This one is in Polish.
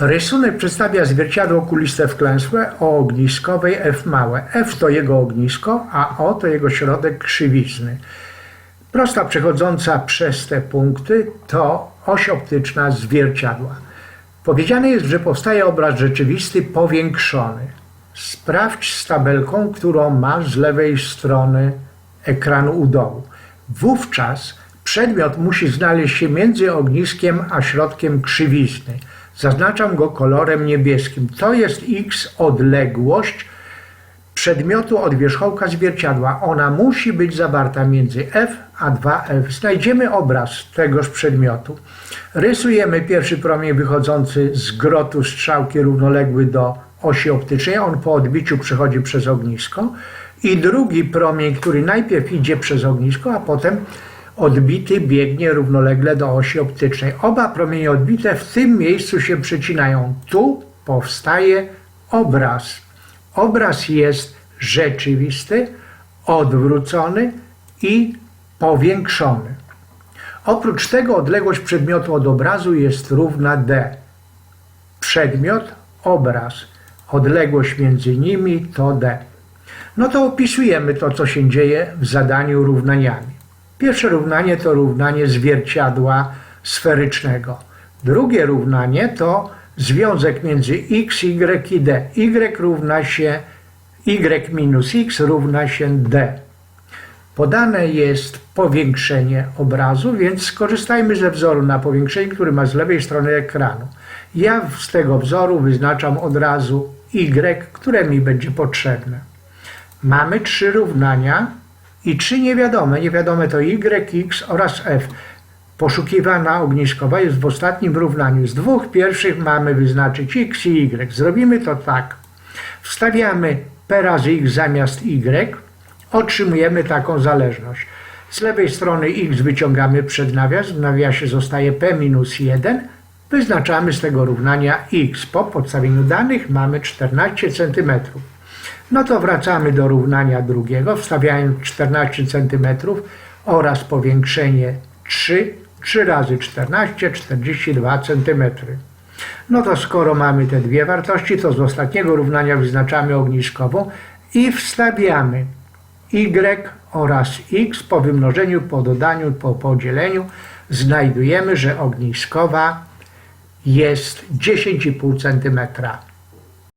Rysunek przedstawia zwierciadło kuliste wklęsłe o ogniskowej F małe. F to jego ognisko, a O to jego środek krzywizny. Prosta przechodząca przez te punkty to oś optyczna zwierciadła. Powiedziane jest, że powstaje obraz rzeczywisty powiększony. Sprawdź z tabelką, którą masz z lewej strony ekranu u dołu. Wówczas przedmiot musi znaleźć się między ogniskiem a środkiem krzywizny. Zaznaczam go kolorem niebieskim. To jest x odległość przedmiotu od wierzchołka zwierciadła. Ona musi być zawarta między F a 2F. Znajdziemy obraz tegoż przedmiotu. Rysujemy pierwszy promień wychodzący z grotu strzałki równoległy do osi optycznej. On po odbiciu przechodzi przez ognisko. I drugi promień, który najpierw idzie przez ognisko, a potem odbity biegnie równolegle do osi optycznej. Oba promienie odbite w tym miejscu się przecinają. Tu powstaje obraz. Obraz jest rzeczywisty, odwrócony i powiększony. Oprócz tego odległość przedmiotu od obrazu jest równa d. Przedmiot, obraz, odległość między nimi to d. No to opisujemy to, co się dzieje w zadaniu równaniami. Pierwsze równanie to równanie zwierciadła sferycznego. Drugie równanie to związek między x, y i d. y równa się y minus x równa się d. Podane jest powiększenie obrazu, więc skorzystajmy ze wzoru na powiększenie, który ma z lewej strony ekranu. Ja z tego wzoru wyznaczam od razu y, które mi będzie potrzebne. Mamy trzy równania i trzy niewiadome. Niewiadome to y, x oraz f. Poszukiwana ogniskowa jest w ostatnim równaniu. Z dwóch pierwszych mamy wyznaczyć x i y. Zrobimy to tak. Wstawiamy p razy x zamiast y. Otrzymujemy taką zależność. Z lewej strony x wyciągamy przed nawias. W nawiasie zostaje p minus 1. Wyznaczamy z tego równania x. Po podstawieniu danych mamy 14 cm. No to wracamy do równania drugiego, wstawiając 14 cm oraz powiększenie 3, 3 razy 14, 42 cm. No to skoro mamy te dwie wartości, to z ostatniego równania wyznaczamy ogniskową i wstawiamy y oraz x po wymnożeniu, po dodaniu, po podzieleniu znajdujemy, że ogniskowa jest 10,5 cm.